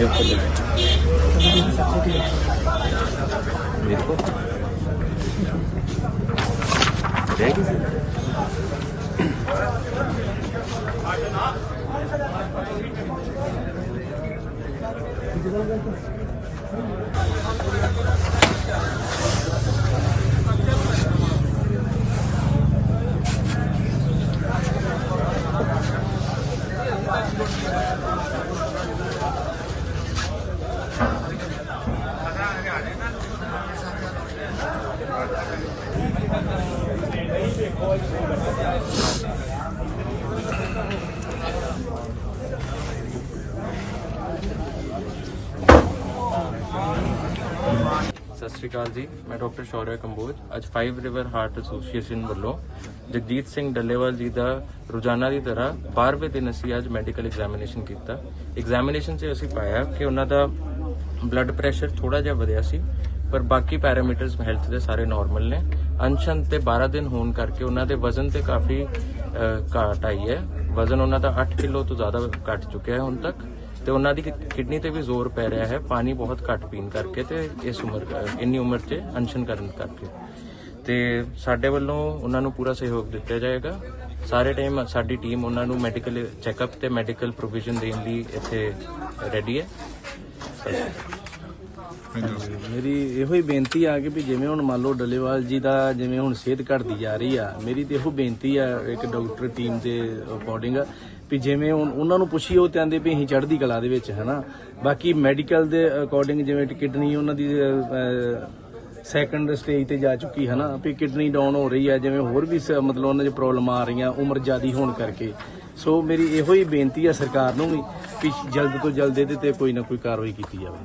Eu falei. Thank you. ਸਤਿ ਸ਼੍ਰੀ ਅਕਾਲ ਜੀ, ਮੈਂ ਡਾਕਟਰ ਸ਼ੌਰਯ ਕੰਬੋਜ। ਅੱਜ 5 ਰਿਵਰ ਹਾਰਟ ਐਸੋਸੀਏਸ਼ਨ ਵੱਲੋਂ ਜਗਜੀਤ ਸਿੰਘ ਡੱਲੇਵਾਲ ਜੀ ਦਾ ਰੋਜ਼ਾਨਾ ਦੀ ਤਰ੍ਹਾਂ 12ਵੇਂ ਦਿਨ ਅਸੀਂ ਅੱਜ ਮੈਡੀਕਲ ਐਗਜ਼ਾਮੀਨੇਸ਼ਨ ਕੀਤਾ। ਐਗਜ਼ਾਮੀਨੇਸ਼ਨ 'ਚ ਅਸੀਂ ਪਾਇਆ ਕਿ ਉਹਨਾਂ ਦਾ ਬਲੱਡ ਪ੍ਰੈਸ਼ਰ ਥੋੜਾ ਜਿਹਾ ਵਧਿਆ ਸੀ ਪਰ ਬਾਕੀ ਪੈਰਾਮੀਟਰਸ ਹੈਲਥ ਦੇ ਸਾਰੇ ਨਾਰਮਲ ਨੇ। ਅਨਸ਼ਨ ਤੇ 12 ਦਿਨ ਹੋਣ ਕਰਕੇ ਉਹਨਾਂ ਦੇ ਵਜ਼ਨ ਤੇ ਕਾਫੀ ਘਾਟ ਆਈ ਹੈ। ਵਜ਼ਨ ਉਹਨਾਂ ਦਾ 8 ਕਿਲੋ ਤੋਂ ਜ਼ਿਆਦਾ ਘਟ ਚੁੱਕਿਆ ਹੈ ਹੁਣ ਤੱਕ। ਤੇ ਉਹਨਾਂ ਦੀ ਕਿਡਨੀ ਤੇ ਵੀ ਜ਼ੋਰ ਪੈ ਰਿਹਾ ਹੈ। ਪਾਣੀ ਬਹੁਤ ਘੱਟ ਪੀਣ ਕਰਕੇ ਤੇ ਇਸ ਉਮਰ ਇੰਨੀ ਉਮਰ 'ਚ ਅਨਸ਼ਨ ਕਰਨ ਕਰਕੇ। ਤੇ ਸਾਡੇ ਵੱਲੋਂ ਉਹਨਾਂ ਨੂੰ ਪੂਰਾ ਸਹਿਯੋਗ ਦਿੱਤਾ ਜਾਏਗਾ। ਸਾਰੇ ਟਾਈਮ ਸਾਡੀ ਟੀਮ ਉਹਨਾਂ ਨੂੰ ਮੈਡੀਕਲ ਚੈੱਕਅਪ ਤੇ ਮੈਡੀਕਲ ਪ੍ਰੋਵੀਜ਼ਨ ਦੇਣ ਲਈ ਇੱਥੇ ਰੈਡੀ ਹੈ। ਮੇਰੀ ਇਹੋ ਹੀ ਬੇਨਤੀ ਆ ਕਿ ਵੀ ਜਿਵੇਂ ਹੁਣ ਮੰਨ ਲਓ ਡੱਲੇਵਾਲ ਜੀ ਦਾ ਜਿਵੇਂ ਹੁਣ ਸਿਹਤ ਘਟਦੀ ਜਾ ਰਹੀ ਆ ਮੇਰੀ ਤੇ ਇਹੋ ਬੇਨਤੀ ਆ ਇੱਕ ਡਾਕਟਰ ਟੀਮ ਦੇ ਅਕੋਰਡਿੰਗ ਵੀ ਜਿਵੇਂ ਹੁਣ ਉਹਨਾਂ ਨੂੰ ਪੁੱਛੀਏ ਉਹ ਕਹਿੰਦੇ ਵੀ ਅਸੀਂ ਚੜ੍ਹਦੀ ਕਲਾ ਦੇ ਵਿੱਚ ਹਨਾ। ਬਾਕੀ ਮੈਡੀਕਲ ਦੇ ਅਕੋਰਡਿੰਗ ਜਿਵੇਂ ਕਿਡਨੀ ਉਹਨਾਂ ਦੀ ਸੈਕੰਡ ਸਟੇਜ ਤੇ ਜਾ ਚੁੱਕੀ ਹਨਾ। ਵੀ ਕਿਡਨੀ ਡਾਊਨ ਹੋ ਰਹੀ ਹੈ ਜਿਵੇਂ ਹੋਰ ਵੀ ਮਤਲਬ ਉਹਨਾਂ 'ਚ ਪ੍ਰੋਬਲਮ ਆ ਰਹੀਆਂ ਉਮਰ ਜ਼ਿਆਦੀ ਹੋਣ ਕਰਕੇ। ਸੋ ਮੇਰੀ ਇਹੋ ਹੀ ਬੇਨਤੀ ਆ ਸਰਕਾਰ ਨੂੰ ਵੀ ਵੀ ਜਲਦ ਤੋਂ ਜਲਦ ਇਹਦੇ ਤੇ ਕੋਈ ਨਾ ਕੋਈ ਕਾਰਵਾਈ ਕੀਤੀ ਜਾਵੇ।